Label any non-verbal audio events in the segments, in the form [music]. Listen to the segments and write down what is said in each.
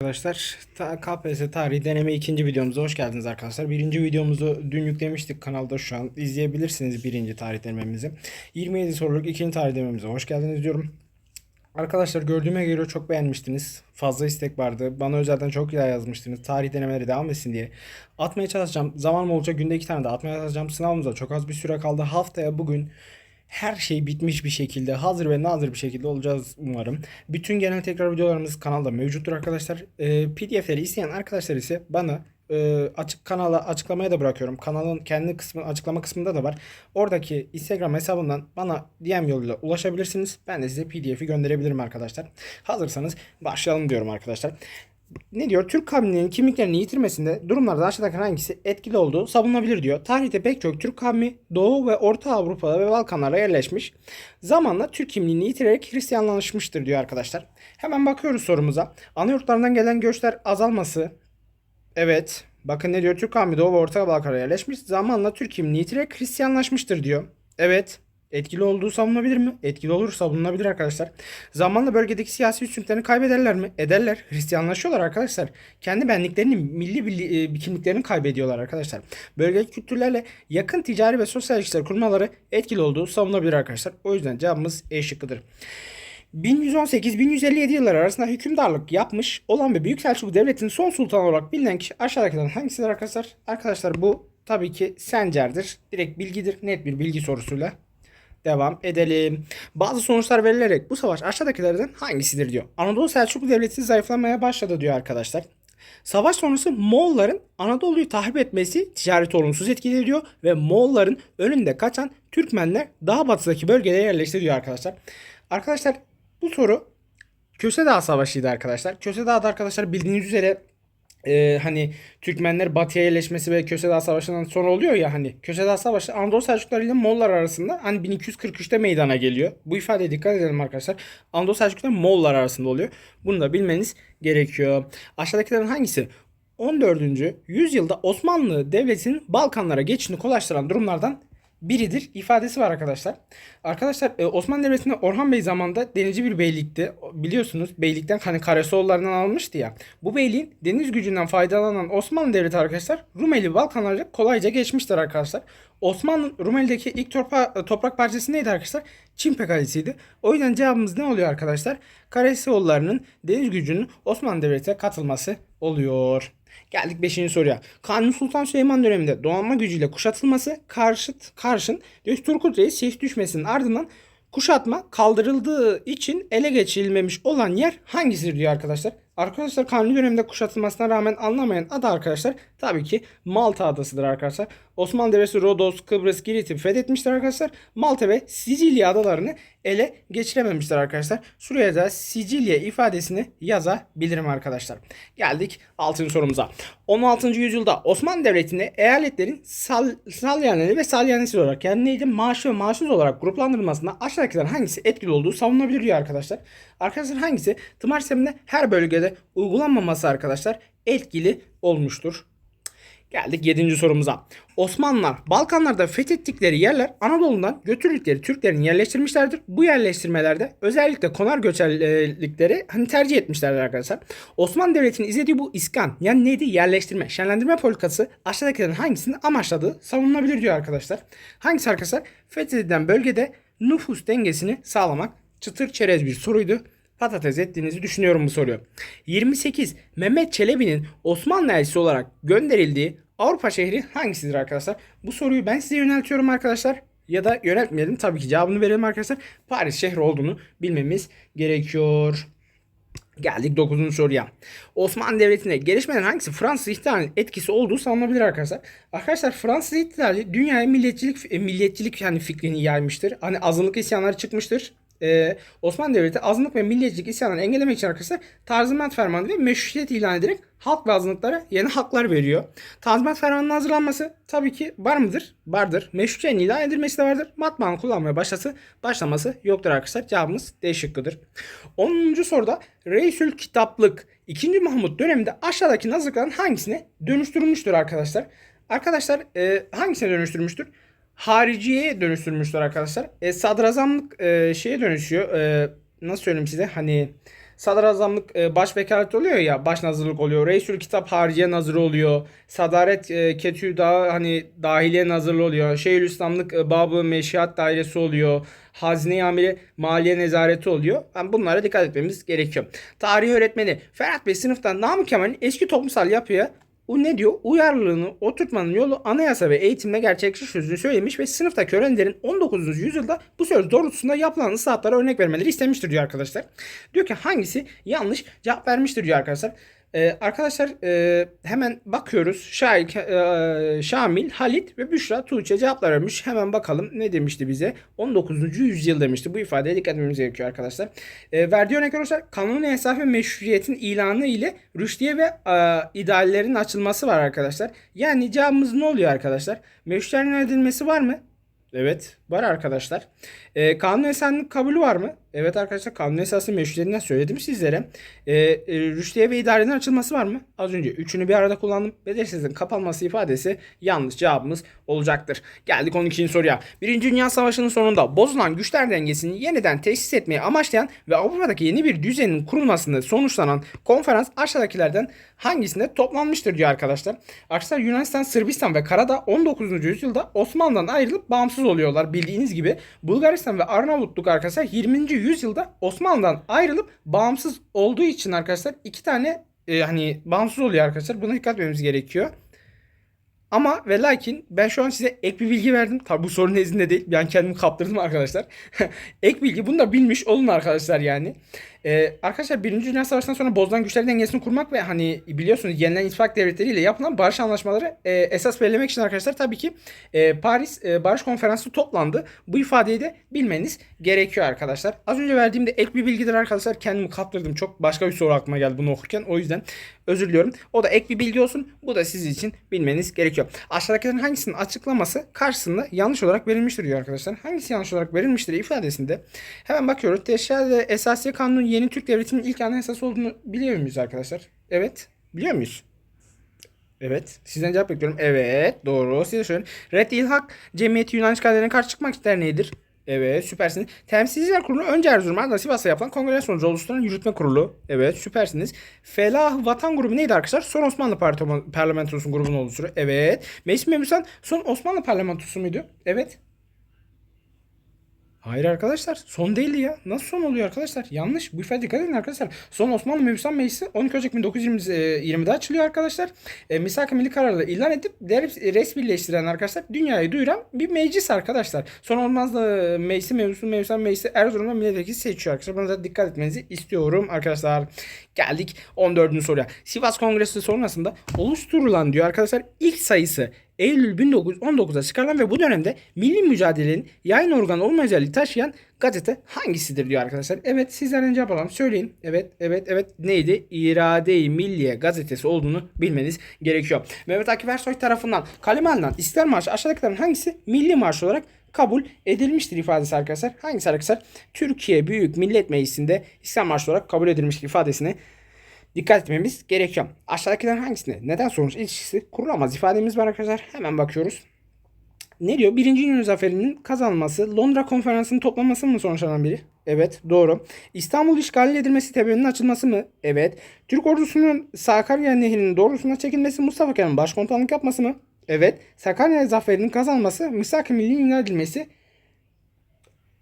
Arkadaşlar KPSS tarihi deneme ikinci videomuza hoş geldiniz arkadaşlar. Birinci videomuzu dün yüklemiştik kanalda şu an izleyebilirsiniz birinci tarih denememizi. 27 soruluk ikinci tarih denememize hoş geldiniz diyorum. Arkadaşlar gördüğüme göre çok beğenmiştiniz. Fazla istek vardı. Bana özelden çok güzel yazmıştınız. Tarih denemeleri devam etsin diye. Atmaya çalışacağım. Zamanım olacak günde iki tane de atmaya çalışacağım. Sınavımıza çok az bir süre kaldı. Haftaya bugün her şey bitmiş bir şekilde hazır ve nazır bir şekilde olacağız umarım. Bütün genel tekrar videolarımız kanalda mevcuttur arkadaşlar. Ee, PDF'leri isteyen arkadaşlar ise bana e, açık kanala açıklamaya da bırakıyorum. Kanalın kendi kısmı açıklama kısmında da var. Oradaki Instagram hesabından bana DM yoluyla ulaşabilirsiniz. Ben de size PDF'i gönderebilirim arkadaşlar. Hazırsanız başlayalım diyorum arkadaşlar. Ne diyor? Türk kavminin kimliklerini yitirmesinde durumlarda aşağıdaki hangisi etkili olduğu savunulabilir diyor. Tarihte pek çok Türk kavmi Doğu ve Orta Avrupa'da ve Balkanlara yerleşmiş. Zamanla Türk kimliğini yitirerek Hristiyanlaşmıştır diyor arkadaşlar. Hemen bakıyoruz sorumuza. Ana yurtlarından gelen göçler azalması. Evet. Bakın ne diyor? Türk kavmi Doğu ve Orta Balkanlara yerleşmiş. Zamanla Türk kimliğini yitirerek Hristiyanlaşmıştır diyor. Evet. Etkili olduğu savunulabilir mi? Etkili olur savunulabilir arkadaşlar. Zamanla bölgedeki siyasi üstünlüklerini kaybederler mi? Ederler. Hristiyanlaşıyorlar arkadaşlar. Kendi benliklerini, milli billi- e, kimliklerini kaybediyorlar arkadaşlar. Bölgedeki kültürlerle yakın ticari ve sosyal ilişkiler kurmaları etkili olduğu savunulabilir arkadaşlar. O yüzden cevabımız E şıkkıdır. 1118-1157 yılları arasında hükümdarlık yapmış olan ve Büyük Selçuklu Devleti'nin son sultanı olarak bilinen kişi aşağıdakilerden hangisidir arkadaşlar? Arkadaşlar bu tabii ki Sencer'dir. Direkt bilgidir. Net bir bilgi sorusuyla devam edelim. Bazı sonuçlar verilerek bu savaş aşağıdakilerden hangisidir diyor. Anadolu Selçuklu Devleti zayıflamaya başladı diyor arkadaşlar. Savaş sonrası Moğolların Anadolu'yu tahrip etmesi ticareti olumsuz etkiledi diyor ve Moğolların önünde kaçan Türkmenler daha batıdaki bölgelere yerleşti diyor arkadaşlar. Arkadaşlar bu soru Köse Dağı Savaşı'ydı arkadaşlar. Köse Dağı'da arkadaşlar bildiğiniz üzere e, hani Türkmenler batıya yerleşmesi ve Köse Dağı Savaşı'ndan sonra oluyor ya hani Köse Savaşı Anadolu Selçukluları ile Moğollar arasında hani 1243'te meydana geliyor. Bu ifadeye dikkat edelim arkadaşlar. Anadolu Selçukluları Moğollar arasında oluyor. Bunu da bilmeniz gerekiyor. Aşağıdakilerin hangisi 14. yüzyılda Osmanlı Devleti'nin Balkanlara geçişini kolaylaştıran durumlardan biridir ifadesi var arkadaşlar. Arkadaşlar e, Osmanlı Devleti'nde Orhan Bey zamanında denizci bir beylikti. Biliyorsunuz beylikten hani Karasoğullarından almıştı ya. Bu beyliğin deniz gücünden faydalanan Osmanlı Devleti arkadaşlar Rumeli Balkanlara kolayca geçmiştir arkadaşlar. Osmanlı Rumeli'deki ilk torpa, toprak parçası neydi arkadaşlar? Çimpe Kalesi'ydi. O yüzden cevabımız ne oluyor arkadaşlar? Karasoğullarının deniz gücünün Osmanlı Devleti'ne katılması oluyor. Geldik 5. soruya. Kanuni Sultan Süleyman döneminde donanma gücüyle kuşatılması karşıt karşın Turgut Reis şehit düşmesinin ardından kuşatma kaldırıldığı için ele geçirilmemiş olan yer hangisidir diyor arkadaşlar. Arkadaşlar Kanuni döneminde kuşatılmasına rağmen anlamayan ada arkadaşlar tabii ki Malta adasıdır arkadaşlar. Osmanlı Devleti Rodos, Kıbrıs, Girit'i fethetmiştir arkadaşlar. Malta ve Sicilya adalarını ele geçirememiştir arkadaşlar. Şuraya da Sicilya ifadesini yazabilirim arkadaşlar. Geldik 6. sorumuza. 16. yüzyılda Osmanlı Devleti'nde eyaletlerin sal, salyaneli ve salyanesiz olarak yani neydi maaşı ve maaşsız olarak gruplandırılmasında aşağıdakilerden hangisi etkili olduğu savunulabilir diyor arkadaşlar. Arkadaşlar hangisi tımar sisteminde her bölgede uygulanmaması arkadaşlar etkili olmuştur. Geldik 7. sorumuza. Osmanlılar Balkanlarda fethettikleri yerler Anadolu'dan götürdükleri Türklerin yerleştirmişlerdir. Bu yerleştirmelerde özellikle konar göçerlikleri hani tercih etmişlerdir arkadaşlar. Osmanlı Devleti'nin izlediği bu iskan yani neydi? Yerleştirme, şenlendirme politikası aşağıdakilerin hangisini amaçladığı savunulabilir diyor arkadaşlar. Hangisi arkadaşlar? Fethedilen bölgede nüfus dengesini sağlamak çıtır çerez bir soruydu patates ettiğinizi düşünüyorum bu soruyu. 28. Mehmet Çelebi'nin Osmanlı elçisi olarak gönderildiği Avrupa şehri hangisidir arkadaşlar? Bu soruyu ben size yöneltiyorum arkadaşlar. Ya da yöneltmeyelim tabii ki cevabını verelim arkadaşlar. Paris şehri olduğunu bilmemiz gerekiyor. Geldik 9. soruya. Osmanlı Devleti'nde gelişmeden hangisi Fransız ihtilalinin etkisi olduğu savunulabilir arkadaşlar. Arkadaşlar Fransız ihtilali dünyaya milliyetçilik e, milliyetçilik yani fikrini yaymıştır. Hani azınlık isyanları çıkmıştır. Ee, Osmanlı Devleti azınlık ve milliyetçilik isyanlarını engellemek için arkadaşlar Tanzimat Fermanı ve meşrutiyet ilan ederek halk ve azınlıklara yeni haklar veriyor. Tanzimat Fermanı'nın hazırlanması tabii ki var mıdır? Vardır. Meşrutiyetin ilan edilmesi de vardır. Matbaanın kullanmaya başlası, başlaması yoktur arkadaşlar. Cevabımız D şıkkıdır. 10. soruda Reisül Kitaplık 2. Mahmut döneminde aşağıdaki nazırlıkların hangisine dönüştürülmüştür arkadaşlar? Arkadaşlar e, hangisine dönüştürmüştür? Hariciyeye dönüştürmüşler arkadaşlar. E, sadrazamlık e, şeye dönüşüyor. E, nasıl söyleyeyim size? Hani sadrazamlık e, baş vekalet oluyor ya baş nazırlık oluyor. Reisül kitap harciye nazırı oluyor. Sadaret e, ketü daha hani dahiliye nazırlı oluyor. Şeyhülislamlık e, babı meşihat dairesi oluyor. Hazine amiri maliye nezareti oluyor. Yani bunlara dikkat etmemiz gerekiyor. Tarih öğretmeni Ferhat Bey sınıftan Namık Kemal'in eski toplumsal yapıya o ne diyor? Uyarlılığını oturtmanın yolu anayasa ve eğitimle sözünü söylemiş ve sınıftaki öğrencilerin 19. yüzyılda bu söz doğrultusunda yapılan ıslahatlara örnek vermeleri istemiştir diyor arkadaşlar. Diyor ki hangisi yanlış cevap vermiştir diyor arkadaşlar. Ee, arkadaşlar e, hemen bakıyoruz. Şahik, e, Şamil, Halit ve Büşra Tuğçe cevaplar vermiş. Hemen bakalım ne demişti bize. 19. yüzyıl demişti. Bu ifadeye dikkat etmemiz gerekiyor arkadaşlar. E, verdiği örnek arkadaşlar kanuni esas ve meşruiyetin ilanı ile rüştiye ve e, ideallerin açılması var arkadaşlar. Yani cevabımız ne oluyor arkadaşlar? Meşruiyetin edilmesi var mı? Evet var arkadaşlar. E, kanun esenlik kabulü var mı? Evet arkadaşlar kanun esası meşruiyetinden söyledim sizlere. E, e, rüştiye ve idarenin açılması var mı? Az önce üçünü bir arada kullandım. Belirsizliğin kapanması ifadesi yanlış cevabımız olacaktır. Geldik 12. soruya. Birinci Dünya Savaşı'nın sonunda bozulan güçler dengesini yeniden tesis etmeyi amaçlayan ve Avrupa'daki yeni bir düzenin kurulmasında sonuçlanan konferans aşağıdakilerden hangisinde toplanmıştır diyor arkadaşlar. Arkadaşlar Yunanistan, Sırbistan ve Karadağ 19. yüzyılda Osmanlı'dan ayrılıp bağımsız oluyorlar bildiğiniz gibi. Bulgaristan ve Arnavutluk arkadaşlar 20. yüzyılda Osmanlı'dan ayrılıp bağımsız olduğu için arkadaşlar iki tane e, hani bağımsız oluyor arkadaşlar. Buna dikkat etmemiz gerekiyor. Ama ve lakin ben şu an size ek bir bilgi verdim. Tabi bu sorun nezdinde değil. Ben kendimi kaptırdım arkadaşlar. [laughs] ek bilgi. Bunu da bilmiş olun arkadaşlar yani. Ee, arkadaşlar Birinci Dünya Savaşı'ndan sonra bozulan güçler dengesini kurmak ve hani biliyorsunuz yenilen ittifak devletleriyle yapılan barış anlaşmaları e, esas belirlemek için arkadaşlar tabii ki e, Paris e, Barış Konferansı toplandı. Bu ifadeyi de bilmeniz gerekiyor arkadaşlar. Az önce verdiğimde ek bir bilgidir arkadaşlar. Kendimi kaptırdım. Çok başka bir soru aklıma geldi bunu okurken. O yüzden özür diliyorum. O da ek bir bilgi olsun. Bu da sizin için bilmeniz gerekiyor. Aşağıdakilerin hangisinin açıklaması karşısında yanlış olarak verilmiştir diyor arkadaşlar. Hangisi yanlış olarak verilmiştir ifadesinde hemen bakıyoruz. Teşhir Esasiye Kanunu yeni Türk Devleti'nin ilk anayasası olduğunu biliyor muyuz arkadaşlar? Evet. Biliyor muyuz? Evet. Sizden cevap bekliyorum. Evet. Doğru. Size söyleyeyim. Red İlhak Cemiyeti Yunan işgallerine karşı çıkmak ister nedir? Evet süpersiniz. Temsilciler Kurulu önce Erzurum'a Sivas'ta yapılan kongre sonucu oluşturan yürütme kurulu. Evet süpersiniz. Felah Vatan Grubu neydi arkadaşlar? Son Osmanlı Parti- Parlamentosu'nun grubunu oluşturuyor. Evet. Meclis Memusan son Osmanlı Parlamentosu muydu? Evet. Hayır arkadaşlar son değildi ya. Nasıl son oluyor arkadaşlar? Yanlış. Bu ifade dikkat edin arkadaşlar. Son Osmanlı Mebusan Meclisi 12 Ocak 1920'de açılıyor arkadaşlar. E, Misak-ı Milli kararla ilan edip res birleştiren arkadaşlar dünyayı duyuran bir meclis arkadaşlar. Son Osmanlı Meclisi Mebusan Mebusan Meclisi Erzurum'da milletvekili seçiyor arkadaşlar. Buna da dikkat etmenizi istiyorum arkadaşlar. Geldik 14. soruya. Sivas Kongresi sonrasında oluşturulan diyor arkadaşlar ilk sayısı Eylül 1919'da çıkarılan ve bu dönemde milli mücadelenin yayın organı olma özelliği taşıyan gazete hangisidir diyor arkadaşlar. Evet sizlerden cevap alalım. Söyleyin. Evet evet evet neydi? İrade-i Milliye gazetesi olduğunu bilmeniz gerekiyor. Mehmet Akif Ersoy tarafından kaleme alınan İstiklal Marşı aşağıdakilerin hangisi milli marş olarak kabul edilmiştir ifadesi arkadaşlar. Hangisi arkadaşlar? Türkiye Büyük Millet Meclisi'nde İstiklal Marşı olarak kabul edilmiştir ifadesini dikkat etmemiz gerekiyor. Aşağıdakilerin hangisine neden sonuç ilişkisi kurulamaz ifademiz var arkadaşlar. Hemen bakıyoruz. Ne diyor? Birinci Dünya Zaferi'nin kazanılması Londra Konferansı'nın toplanması mı sonuçlanan biri? Evet doğru. İstanbul işgal edilmesi temelinin açılması mı? Evet. Türk ordusunun Sakarya Nehri'nin doğrusuna çekilmesi Mustafa Kemal'in başkomutanlık yapması mı? Evet. Sakarya Zaferi'nin kazanılması Misak-ı Milli'nin ilan edilmesi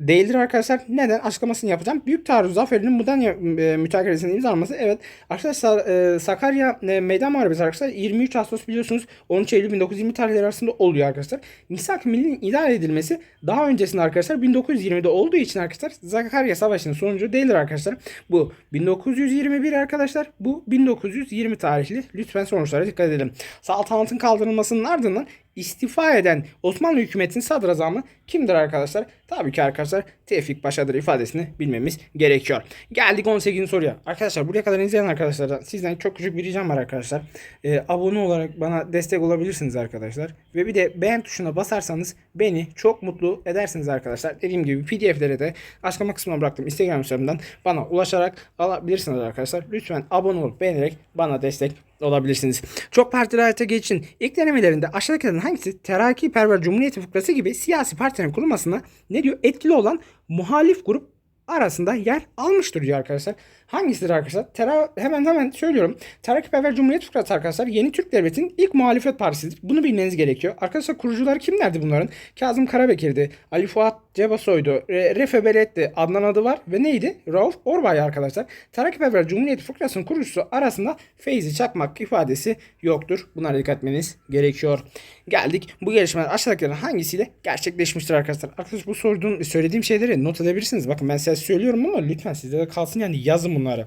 değildir arkadaşlar. Neden? Açıklamasını yapacağım. Büyük Taarruz Zaferi'nin Mudanya e, mütakeresinin imzalaması. Evet. Arkadaşlar e, Sakarya e, Meydan Muharebesi arkadaşlar 23 Ağustos biliyorsunuz 13 Eylül 1920 tarihleri arasında oluyor arkadaşlar. Misak-ı Milli'nin idare edilmesi daha öncesinde arkadaşlar 1920'de olduğu için arkadaşlar Sakarya Savaşı'nın sonucu değildir arkadaşlar. Bu 1921 arkadaşlar. Bu 1920 tarihli. Lütfen sonuçlara dikkat edelim. Saltanatın kaldırılmasının ardından istifa eden Osmanlı hükümetinin sadrazamı kimdir arkadaşlar? Tabii ki arkadaşlar Tevfik Paşa'dır ifadesini bilmemiz gerekiyor. Geldik 18. soruya. Arkadaşlar buraya kadar izleyen arkadaşlardan sizden çok küçük bir ricam var arkadaşlar. Ee, abone olarak bana destek olabilirsiniz arkadaşlar. Ve bir de beğen tuşuna basarsanız beni çok mutlu edersiniz arkadaşlar. Dediğim gibi pdf'lere de açıklama kısmına bıraktım Instagram hesabımdan bana ulaşarak alabilirsiniz arkadaşlar. Lütfen abone olup beğenerek bana destek olabilirsiniz. Çok partili hayata geçin. İlk denemelerinde aşağıdakilerin hangisi Teraki Perver Cumhuriyeti Fıkrası gibi siyasi partilerin kurulmasına ne diyor etkili olan muhalif grup arasında yer almıştır diyor arkadaşlar. Hangisidir arkadaşlar? Tera, hemen hemen söylüyorum. Terakkiperver Cumhuriyet Fıkrası arkadaşlar yeni Türk Devleti'nin ilk muhalefet partisidir. Bunu bilmeniz gerekiyor. Arkadaşlar kurucular kimlerdi bunların? Kazım Karabekir'di, Ali Fuat Cebasoy'du, Re- Refe Belet'ti, Adnan adı var ve neydi? Rauf Orbay arkadaşlar. Terakkiperver Cumhuriyet Fıkrası'nın kurucusu arasında Feyzi Çakmak ifadesi yoktur. Bunlara dikkat etmeniz gerekiyor. Geldik bu gelişmeler aşağıdakilerin hangisiyle gerçekleşmiştir arkadaşlar. Arkadaşlar bu sorduğum, söylediğim şeyleri not edebilirsiniz. Bakın ben size söylüyorum ama lütfen sizde de kalsın yani yazın bunları.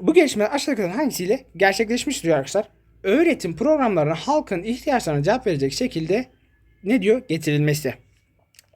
Bu gelişmeler aşağıdakilerin hangisiyle gerçekleşmiştir diyor arkadaşlar. Öğretim programlarının halkın ihtiyaçlarına cevap verecek şekilde ne diyor? Getirilmesi.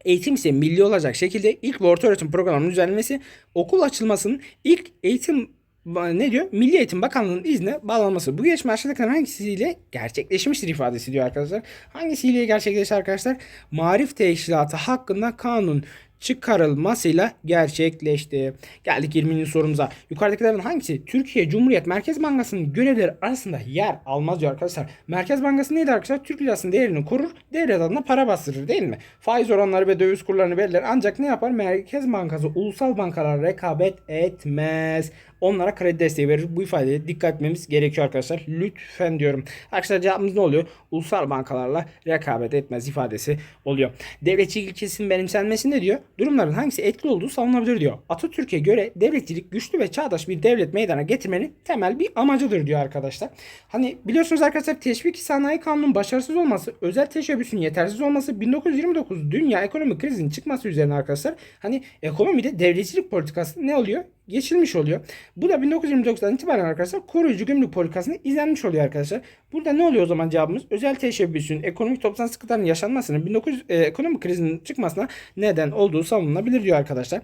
Eğitim ise milli olacak şekilde ilk ve orta öğretim programlarının düzenlenmesi, okul açılmasının ilk eğitim ne diyor? Milli Eğitim Bakanlığı'nın izne bağlanması. Bu gelişme aşağıdakilerin hangisiyle gerçekleşmiştir ifadesi diyor arkadaşlar. Hangisiyle gerçekleşti arkadaşlar? Marif Teşkilatı hakkında kanun çıkarılmasıyla gerçekleşti. Geldik 20. sorumuza. Yukarıdakilerden hangisi Türkiye Cumhuriyet Merkez Bankası'nın görevleri arasında yer almaz diyor arkadaşlar. Merkez Bankası neydi arkadaşlar? Türk lirasının değerini korur, devlet adına para bastırır değil mi? Faiz oranları ve döviz kurlarını belirler. Ancak ne yapar? Merkez Bankası ulusal bankalara rekabet etmez. Onlara kredi desteği verir. Bu ifadeye dikkat etmemiz gerekiyor arkadaşlar. Lütfen diyorum. Arkadaşlar cevabımız ne oluyor? Ulusal bankalarla rekabet etmez ifadesi oluyor. Devletçilik ilkesinin benimsenmesi ne diyor? Durumların hangisi etkili olduğu savunulabilir diyor. Atatürk'e göre devletçilik güçlü ve çağdaş bir devlet meydana getirmenin temel bir amacıdır diyor arkadaşlar. Hani biliyorsunuz arkadaşlar teşvik sanayi kanunun başarısız olması, özel teşebbüsün yetersiz olması 1929 dünya ekonomik krizinin çıkması üzerine arkadaşlar hani ekonomide devletçilik politikası ne oluyor? Geçilmiş oluyor. Bu da 1929'dan itibaren arkadaşlar koruyucu gümrük politikasını izlenmiş oluyor arkadaşlar. Burada ne oluyor o zaman cevabımız? Özel teşebbüsün ekonomik toplantı sıkıntılarının yaşanmasının 1900 e, ekonomik krizinin çıkmasına neden olduğu savunulabilir diyor arkadaşlar.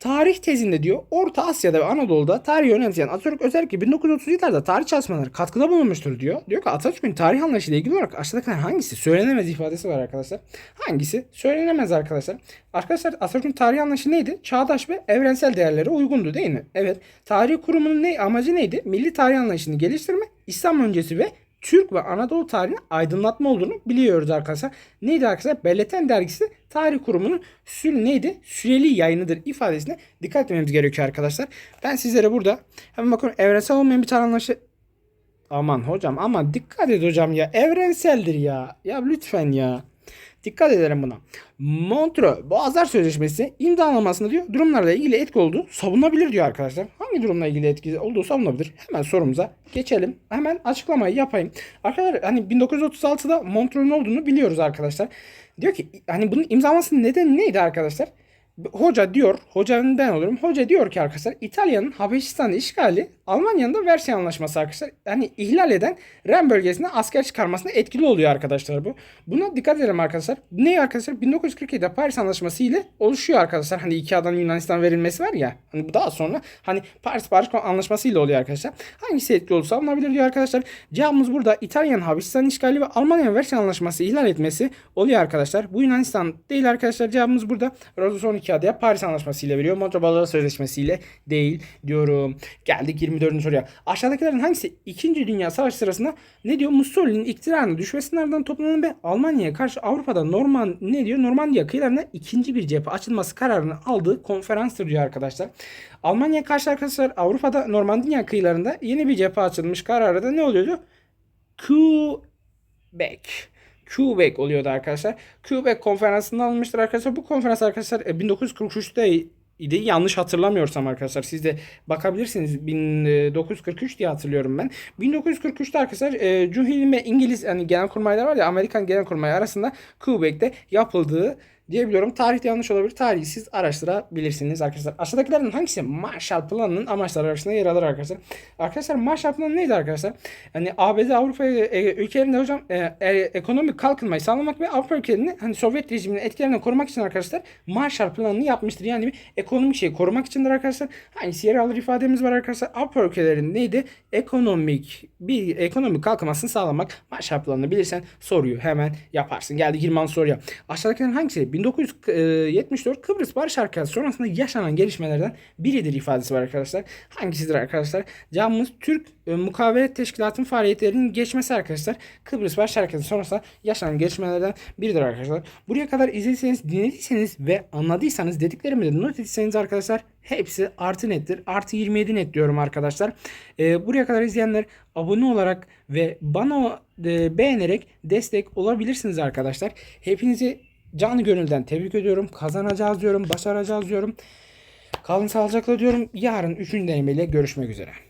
Tarih tezinde diyor Orta Asya'da ve Anadolu'da tarihi önemseyen Atatürk özellikle 1930 yıllarda tarih çalışmaları katkıda bulunmuştur diyor. Diyor ki Atatürk'ün tarih anlayışıyla ilgili olarak aşağıdakiler hangisi söylenemez ifadesi var arkadaşlar. Hangisi söylenemez arkadaşlar. Arkadaşlar Atatürk'ün tarih anlayışı neydi? Çağdaş ve evrensel değerlere uygundu değil mi? Evet. Tarih kurumunun ne amacı neydi? Milli tarih anlayışını geliştirme, İslam öncesi ve Türk ve Anadolu tarihini aydınlatma olduğunu biliyoruz arkadaşlar. Neydi arkadaşlar? Belleten dergisi tarih kurumunun sül neydi? Süreli yayınıdır ifadesine dikkat etmemiz gerekiyor arkadaşlar. Ben sizlere burada hemen bakın evrensel olmayan bir tarih anlayışı Aman hocam aman dikkat et hocam ya evrenseldir ya. Ya lütfen ya. Dikkat edelim buna. Montreux Boğazlar Sözleşmesi imzalanmasında diyor durumlarla ilgili etki olduğu savunabilir diyor arkadaşlar. Hangi durumla ilgili etki olduğu savunabilir? Hemen sorumuza geçelim. Hemen açıklamayı yapayım. Arkadaşlar hani 1936'da Montreux'un olduğunu biliyoruz arkadaşlar. Diyor ki hani bunun imzalamasının nedeni neydi arkadaşlar? Hoca diyor, hocanın ben olurum. Hoca diyor ki arkadaşlar İtalya'nın Habeşistan'ı işgali Almanya'nın da Versay Anlaşması arkadaşlar. Yani ihlal eden Ren bölgesine asker çıkarmasına etkili oluyor arkadaşlar bu. Buna dikkat edelim arkadaşlar. Ne arkadaşlar? 1947'de Paris Anlaşması ile oluşuyor arkadaşlar. Hani iki adanın Yunanistan verilmesi var ya. Hani bu daha sonra hani Paris Barış Anlaşması ile oluyor arkadaşlar. Hangisi etkili olursa alınabilir diyor arkadaşlar. Cevabımız burada İtalya'nın Habeşistan işgali ve Almanya'nın Versay Anlaşması ihlal etmesi oluyor arkadaşlar. Bu Yunanistan değil arkadaşlar. Cevabımız burada. Rodos 12 adaya Paris Anlaşması ile veriyor. Montreux Sözleşmesi ile değil diyorum. Geldik 24. soruya. Aşağıdakilerin hangisi 2. Dünya Savaşı sırasında ne diyor? Mussolini'nin iktidarına düşmesinden ardından toplanan ve Almanya'ya karşı Avrupa'da Norman ne diyor? Normandiya kıyılarına ikinci bir cephe açılması kararını aldığı konferanstır diyor arkadaşlar. Almanya'ya karşı arkadaşlar Avrupa'da Normandiya kıyılarında yeni bir cephe açılmış kararı da ne oluyordu? Quebec. Quebec oluyordu arkadaşlar. Quebec konferansında alınmıştır arkadaşlar. Bu konferans arkadaşlar 1943'te idi. Yanlış hatırlamıyorsam arkadaşlar siz de bakabilirsiniz. 1943 diye hatırlıyorum ben. 1943'te arkadaşlar e, Cumhuriyet ve İngiliz yani genelkurmaylar var ya Amerikan genelkurmayı arasında Quebec'te yapıldığı diyebiliyorum. Tarihte yanlış olabilir. Tarihi siz araştırabilirsiniz arkadaşlar. Aşağıdakilerden hangisi Marshall Planı'nın amaçları arasında yer alır arkadaşlar? Arkadaşlar Marshall Planı neydi arkadaşlar? Yani ABD Avrupa e, ülkelerinde hocam e, e, ekonomik kalkınmayı sağlamak ve Avrupa ülkelerini hani Sovyet rejiminin etkilerinden korumak için arkadaşlar Marshall Planı'nı yapmıştır. Yani bir ekonomik şeyi korumak içindir arkadaşlar. Hangisi yer alır ifademiz var arkadaşlar. Avrupa ülkelerinin neydi? Ekonomik bir ekonomik kalkınmasını sağlamak. Marshall Planı'nı bilirsen soruyu hemen yaparsın. Geldi 20. soruya. Aşağıdakilerin hangisi 1974 Kıbrıs Barış Harekatı sonrasında yaşanan gelişmelerden biridir ifadesi var arkadaşlar. Hangisidir arkadaşlar? Cevabımız Türk e, Teşkilatı'nın faaliyetlerinin geçmesi arkadaşlar. Kıbrıs Barış Harekatı sonrasında yaşanan gelişmelerden biridir arkadaşlar. Buraya kadar izlediyseniz, dinlediyseniz ve anladıysanız dediklerimi de not ettiyseniz arkadaşlar hepsi artı nettir. Artı 27 net diyorum arkadaşlar. E, buraya kadar izleyenler abone olarak ve bana e, beğenerek destek olabilirsiniz arkadaşlar. Hepinizi canı gönülden tebrik ediyorum. Kazanacağız diyorum. Başaracağız diyorum. Kalın sağlıcakla diyorum. Yarın 3. denemeyle görüşmek üzere.